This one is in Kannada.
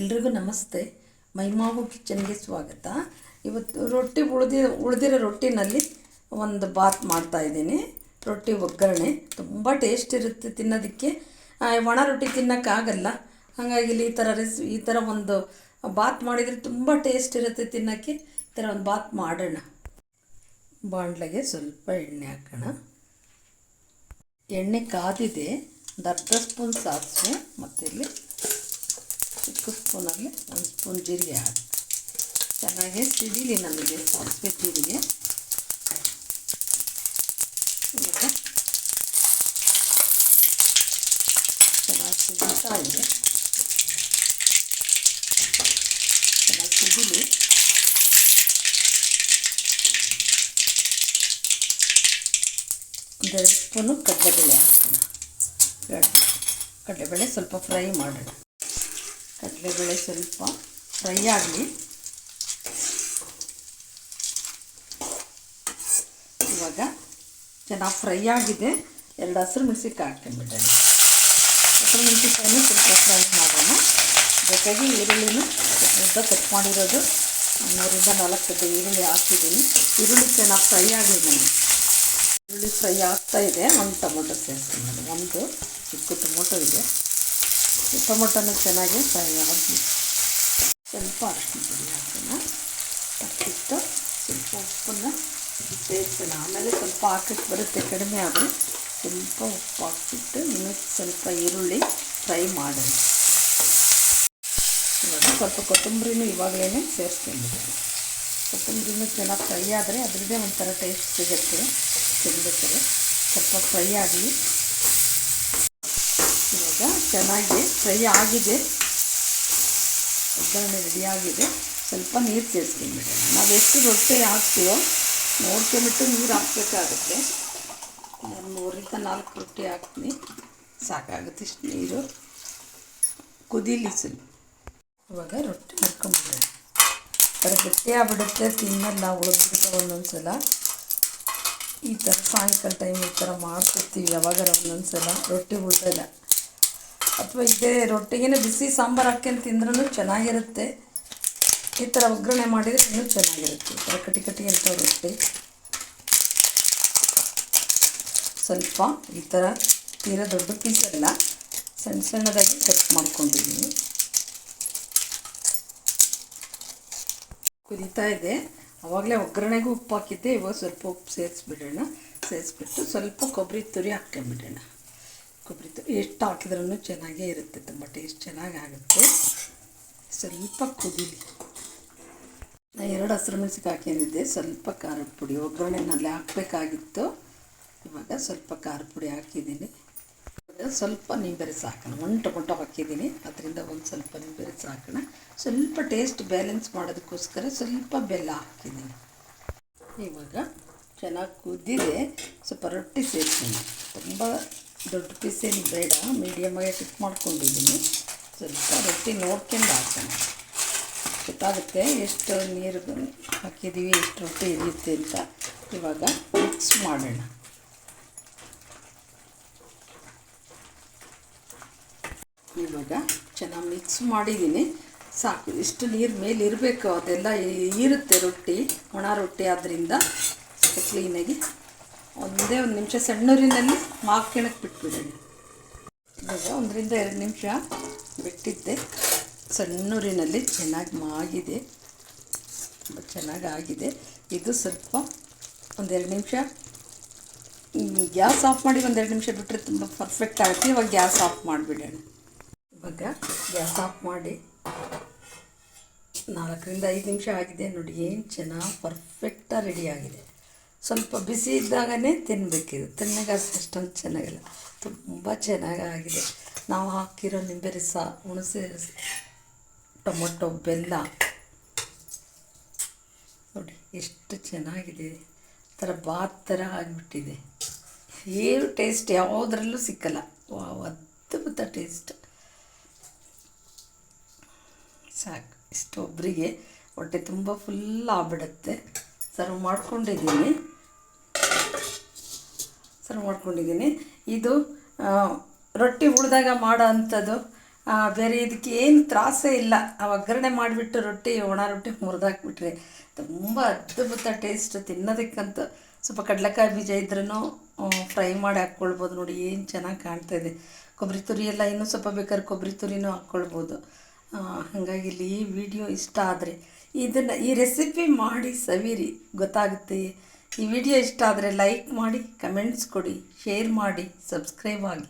ಎಲ್ರಿಗೂ ನಮಸ್ತೆ. ಮೈಮಾವು ಕಿಚನ್ಗೆ ಸ್ವಾಗತ. ಇವತ್ತು ರೊಟ್ಟಿ ಉಳಿದಿ, ಉಳಿದಿರೋ ರೊಟ್ಟಿನಲ್ಲಿ ಒಂದು ಬಾತ್ ಮಾಡ್ತಾ ಇದ್ದೀನಿ. ರೊಟ್ಟಿ ಒಗ್ಗರಣೆ. ತುಂಬ ಟೇಸ್ಟ್ ಇರುತ್ತೆ ತಿನ್ನೋದಕ್ಕೆ. ಒಣ ರೊಟ್ಟಿ ತಿನ್ನೋಕ್ಕಾಗಲ್ಲ ಹಾಗಾಗಿ ಇಲ್ಲಿ ಈ ಥರ ರೆಸ್, ಈ ಥರ ಒಂದು ಬಾತ್ ಮಾಡಿದರೆ ತುಂಬ ಟೇಸ್ಟ್ ಇರುತ್ತೆ ತಿನ್ನೋಕ್ಕೆ. ಈ ಥರ ಒಂದು ಬಾತ್ ಮಾಡೋಣ. ಬಾಂಡ್ಲೆಗೆ ಸ್ವಲ್ಪ ಎಣ್ಣೆ ಹಾಕೋಣ. ಎಣ್ಣೆ ಕಾದಿದೆ. ಒಂದು ಅರ್ಧ ಸ್ಪೂನ್ ಸಾಸಿವೆ ಮತ್ತು ಇಲ್ಲಿ ಚಿಕ್ಕ ಸ್ಪೂನಲ್ಲಿ ಒಂದು ಸ್ಪೂನ್ ಜೀರಿಗೆ ಹಾಕಿ ಚೆನ್ನಾಗಿ ಸಿಡಿಲಿ ನಮಗೆ ಸಾಸಿವೆ ಜೀರಿಗೆ ಇವಾಗ ಚೆನ್ನಾಗಿ ಸಿಡಿತಾ ಇದೆ ಚೆನ್ನಾಗಿ ಸಿಡಿಲಿ ಒಂದೆರಡು ಸ್ಪೂನು ಕಡಲೆಬೇಳೆ ಹಾಕೋಣ ಕಡಲೆ ಕಡಲೆಬೇಳೆ ಸ್ವಲ್ಪ ಫ್ರೈ ಮಾಡೋಣ ಕಡಲೆಬೇಳೆ ಸ್ವಲ್ಪ ಫ್ರೈ ಆಗಲಿ. ಇವಾಗ ಚೆನ್ನಾಗಿ ಫ್ರೈ ಆಗಿದೆ. ಎರಡು ಹಸಿರು ಮೆಣಸಿನ್ಕಾಯಿ ಹಾಕ್ಕೊಂಡ್ಬಿಡೋಣ ಹಸಿರು ಮೆಣಸಿಕಾಯನ್ನು ಸ್ವಲ್ಪ ಫ್ರೈ ಮಾಡೋಣ. ಜೊತೆಗೆ ಈರುಳ್ಳಿನೂ ಉದ್ದ ಕಟ್ ಮಾಡಿರೋದು. ಮೂರಿಂದ ನಾಲ್ಕು ಗಡ್ಡೆ ಈರುಳ್ಳಿ ಹಾಕಿದ್ದೀನಿ. ಈರುಳ್ಳಿ ಚೆನ್ನಾಗಿ ಫ್ರೈ ಆಗಲಿ ನಾನು ಈರುಳ್ಳಿ ಫ್ರೈ ಆಗ್ತಾ ಇದೆ. ಒಂದು ಟೊಮೊಟೊ ಸೇರಿಸ್ತೀನಿ ಒಂದು ಚಿಕ್ಕ ಟೊಮೊಟೊ ಇದೆ. ಟೊಮೊಟೊನ ಚೆನ್ನಾಗಿ ಫ್ರೈ ಆಗಿ ಸ್ವಲ್ಪ ಅರಿಶಿನ ಪುಡಿ ಹಾಕೋಣ ಹಾಕಿಟ್ಟು ಸ್ವಲ್ಪ ಉಪ್ಪನ್ನು ಸೇರಿಸೋಣ ಆಮೇಲೆ ಸ್ವಲ್ಪ ಹಾಕಕ್ಕೆ ಬರುತ್ತೆ, ಕಡಿಮೆ ಆದರೆ ಸ್ವಲ್ಪ ಉಪ್ಪು ಹಾಕ್ಬಿಟ್ಟು ಇನ್ನೂ ಸ್ವಲ್ಪ ಈರುಳ್ಳಿ ಫ್ರೈ ಮಾಡೋಣ. ಸ್ವಲ್ಪ ಕೊತ್ತಂಬರಿನೂ ಇವಾಗಲೇ ಸೇರಿಸ್ಕೊಂಡಿದ್ದೀನಿ. ಕೊತ್ತಂಬರಿನೂ ಚೆನ್ನಾಗಿ ಫ್ರೈ ಆದರೆ ಅದರದ್ದೇ ಒಂಥರ ಟೇಸ್ಟ್ ಸಿಗುತ್ತೆ ತಿನ್ಬೇಕಾದ್ರೆ. ಸ್ವಲ್ಪ ಫ್ರೈ ಆಗಲಿ ಚೆನ್ನಾಗಿ ಫ್ರೈ ಆಗಿದೆ. ಒಗ್ಗರಣೆ ರೆಡಿಯಾಗಿದೆ ಸ್ವಲ್ಪ ನೀರು ಸೇರಿಸ್ತೀನಿ ನಾವು ಎಷ್ಟು ರೊಟ್ಟಿ ಹಾಕ್ತೀವೋ ನೋಡ್ಕೊಂಬಿಟ್ಟು ನೀರು ಹಾಕ್ಬೇಕಾಗುತ್ತೆ. ನಾನು ಮೂರಿಂದ ನಾಲ್ಕು ರೊಟ್ಟಿ ಹಾಕ್ತೀನಿ. ಸಾಕಾಗುತ್ತೆ ಇಷ್ಟು ನೀರು. ಕುದೀಲಿ ಸ್ವಲ್ಪ. ಇವಾಗ ರೊಟ್ಟಿ ಮಾಡ್ಕೊಂಬಿಡೋಣ. ಥರ ಗಟ್ಟಿ ಆಗ್ಬಿಡುತ್ತೆ ತಿನ್ನಲ್ಲ ಉಳಿದ್ಬಿಡ್ತಾವೆ ಒಂದೊಂದು ಸಲ ಈ ಥರ ಸಾಯಂಕಾಲ ಟೈಮ್ ಈ ಥರ ಮಾಡ್ಕೊಡ್ತೀವಿ ಯಾವಾಗಾರ ಒಂದೊಂದು ಸಲ ರೊಟ್ಟಿ ಉಳ್ದಲ್ಲ. ಅಥವಾ ಇದೇ ರೊಟ್ಟಿಗೆ ಬಿಸಿ ಸಾಂಬಾರು ಹಾಕ್ಕೊಂಡು ತಿಂದ್ರೂ ಚೆನ್ನಾಗಿರುತ್ತೆ. ಈ ಥರ ಒಗ್ಗರಣೆ ಮಾಡಿದರೆ ಇನ್ನೂ ಚೆನ್ನಾಗಿರುತ್ತೆ. ಈ ಥರ ಕಟಿ ಕಟಿ ಅಂತ ರೊಟ್ಟಿ ಸ್ವಲ್ಪ ಈ ಥರ ತೀರ ದೊಡ್ಡ ಅಲ್ಲ, ಸಣ್ಣ ಸಣ್ಣದಾಗಿ ಕಟ್ ಮಾಡ್ಕೊಂಡಿದ್ದೀನಿ. ಕುದೀತಾ ಇದೆ. ಆವಾಗಲೇ ಒಗ್ಗರಣೆಗೂ ಉಪ್ಪು ಹಾಕಿದ್ದೆ, ಇವಾಗ ಸ್ವಲ್ಪ ಉಪ್ಪು ಸೇರಿಸ್ಬಿಡೋಣ. ಸೇರಿಸ್ಬಿಟ್ಟು ಸ್ವಲ್ಪ ಕೊಬ್ಬರಿ ತುರಿ ಹಾಕ್ಕೊಂಬಿಡೋಣ ಕೊಬ್ಬರಿ ಎಷ್ಟು ಹಾಕಿದ್ರೂ ಚೆನ್ನಾಗೇ ಇರುತ್ತೆ, ತುಂಬ ಟೇಸ್ಟ್ ಚೆನ್ನಾಗಿ ಆಗುತ್ತೆ ಸ್ವಲ್ಪ ಕುದೀಲಿ. ನಾನು ಎರಡು ಹಸಿರು ಮೆಣಸಿಗೆ ಹಾಕೊಂಡಿದ್ದೆ ಸ್ವಲ್ಪ ಖಾರದ ಪುಡಿ. ಒಗ್ಗರಣೆನಲ್ಲಿ ಹಾಕಬೇಕಾಗಿತ್ತು. ಇವಾಗ ಸ್ವಲ್ಪ ಖಾರದ ಪುಡಿ ಹಾಕಿದ್ದೀನಿ. ಸ್ವಲ್ಪ ನಿಂಬೆರಸು ಹಾಕೋಣ ಒಂದು ಟೊಮೊಟೊ ಹಾಕಿದ್ದೀನಿ. ಅದರಿಂದ ಒಂದು ಸ್ವಲ್ಪ ನಿಂಬೆರಸು ಹಾಕೋಣ ಸ್ವಲ್ಪ ಟೇಸ್ಟ್ ಬ್ಯಾಲೆನ್ಸ್ ಮಾಡೋದಕ್ಕೋಸ್ಕರ ಸ್ವಲ್ಪ ಬೆಲ್ಲ ಹಾಕಿದ್ದೀನಿ. ಇವಾಗ ಚೆನ್ನಾಗಿ ಕುದ್ದಿದೆ ಸ್ವಲ್ಪ ರೊಟ್ಟಿ ಸೇರಿಸ್ತೀನಿ ತುಂಬ ದೊಡ್ಡ ಪೀಸ್ ಏನು ಬೇಡ ಮೀಡಿಯಮ್ಮಾಗೆ ಕಟ್ ಮಾಡ್ಕೊಂಡಿದ್ದೀನಿ. ಸ್ವಲ್ಪ ರೊಟ್ಟಿ ನೋಡ್ಕೊಂಡು ಹಾಕೋಣ. ಗೊತ್ತಾಗುತ್ತೆ ಎಷ್ಟು ನೀರು ಹಾಕಿದ್ದೀವಿ, ಎಷ್ಟು ರೊಟ್ಟಿ ಹಿಡಿಯುತ್ತೆ ಅಂತ. ಇವಾಗ ಮಿಕ್ಸ್ ಮಾಡೋಣ. ಇವಾಗ ಚೆನ್ನಾಗಿ ಮಿಕ್ಸ್ ಮಾಡಿದ್ದೀನಿ. ಸಾಕು, ಇಷ್ಟು ನೀರು ಮೇಲೆ ಇರಬೇಕು. ಅದೆಲ್ಲ ಇರುತ್ತೆ ರೊಟ್ಟಿ, ಒಣ ರೊಟ್ಟಿ ಆದ್ದರಿಂದ ಕ್ಲೀನಾಗಿ ಒಂದೇ ಒಂದು ನಿಮಿಷ ಸಣ್ಣೂರಿನಲ್ಲಿ ಮಾರ್ಕೆಣಕ್ಕೆ ಬಿಟ್ಬಿಡೋಣ. ಇವಾಗ ಒಂದರಿಂದ ಎರಡು ನಿಮಿಷ ಬಿಟ್ಟಿದ್ದೆ. ಸಣ್ಣೂರಿನಲ್ಲಿ ಚೆನ್ನಾಗಿ ಮಾಗಿದೆ. ತುಂಬ ಚೆನ್ನಾಗಿ ಆಗಿದೆ. ಇದು ಸ್ವಲ್ಪ ಒಂದೆರಡು ನಿಮಿಷ. ಗ್ಯಾಸ್ ಆಫ್ ಮಾಡಿ ಒಂದೆರಡು ನಿಮಿಷ ಬಿಟ್ಟರೆ ತುಂಬ ಪರ್ಫೆಕ್ಟ್ ಆಗುತ್ತೆ. ಇವಾಗ ಗ್ಯಾಸ್ ಆಫ್ ಮಾಡಿಬಿಡೋಣ. ಇವಾಗ ಗ್ಯಾಸ್ ಆಫ್ ಮಾಡಿ ನಾಲ್ಕರಿಂದ ಐದು ನಿಮಿಷ ಆಗಿದೆ. ನೋಡಿ, ಏನು ಚೆನ್ನಾಗಿ ಪರ್ಫೆಕ್ಟಾಗಿ ರೆಡಿ ಆಗಿದೆ. ಸ್ವಲ್ಪ ಬಿಸಿ ಇದ್ದಾಗನೇ ತಿನ್ನಬೇಕಿದು ತಣ್ಣಗೆ ಅಷ್ಟೊಂದು ಚೆನ್ನಾಗಿಲ್ಲ. ತುಂಬ ಚೆನ್ನಾಗಿ ಆಗಿದೆ ನಾವು ಹಾಕಿರೋ ನಿಂಬೆ ರಸ ಹುಣಸೆ ರಸ ಟೊಮೊಟೊ, ಬೆಲ್ಲ. ನೋಡಿ, ಎಷ್ಟು ಚೆನ್ನಾಗಿದೆ. ಥರ ಬಾತ್ ಥರ ಆಗಿಬಿಟ್ಟಿದೆ. ಏನು ಟೇಸ್ಟ್ ಯಾವುದ್ರಲ್ಲೂ ಸಿಕ್ಕಲ್ಲ. ವಾವ್, ಅದ್ಭುತ ಟೇಸ್ಟ್. ಸಾಕು ಇಷ್ಟು ಒಬ್ಬರಿಗೆ ಹೊಟ್ಟೆ ತುಂಬ ಫುಲ್ ಆಗ್ಬಿಡುತ್ತೆ. ಸರ್ವ್ ಮಾಡ್ಕೊಂಡಿದ್ದೀನಿ. ಸರ್ವ್ ಮಾಡ್ಕೊಂಡಿದ್ದೀನಿ. ಇದು ರೊಟ್ಟಿ ಉಳಿದಾಗ ಮಾಡೋ ಅಂಥದ್ದು ಬೇರೆ ಇದಕ್ಕೆ ಏನು ತ್ರಾಸೇ ಇಲ್ಲ. ಆ ಒಗ್ಗರಣೆ ಮಾಡಿಬಿಟ್ಟು ರೊಟ್ಟಿ, ಒಣ ರೊಟ್ಟಿ ಮುರಿದಾಕ್ಬಿಟ್ರೆ ತುಂಬ ಅದ್ಭುತ ಟೇಸ್ಟ್ ತಿನ್ನೋದಕ್ಕಂತೂ ಸ್ವಲ್ಪ ಕಡಲೆಕಾಯಿ ಬೀಜ ಇದ್ರೂ ಫ್ರೈ ಮಾಡಿ ಹಾಕ್ಕೊಳ್ಬೋದು ನೋಡಿ, ಏನು ಚೆನ್ನಾಗಿ ಕಾಣ್ತಾ ಇದೆ. ಕೊಬ್ಬರಿ ತುರಿ ಎಲ್ಲ ಇನ್ನೂ ಸ್ವಲ್ಪ ಬೇಕಾದ್ರೆ ಕೊಬ್ಬರಿ ತುರಿನೂ ಹಾಕ್ಕೊಳ್ಬೋದು. ಹಾಗಾಗಿ ಇಲ್ಲಿ ಈ ವಿಡಿಯೋ ಇಷ್ಟ ಆದರೆ ಇದನ್ನು ಈ ರೆಸಿಪಿ ಮಾಡಿ ಸವಿರಿ. ಗೊತ್ತಾಗುತ್ತೆ ಈ ವಿಡಿಯೋ ಇಷ್ಟ ಆದರೆ ಲೈಕ್ ಮಾಡಿ ಕಮೆಂಟ್ಸ್ ಕೊಡಿ ಶೇರ್ ಮಾಡಿ ಸಬ್ಸ್ಕ್ರೈಬ್ ಆಗಿ.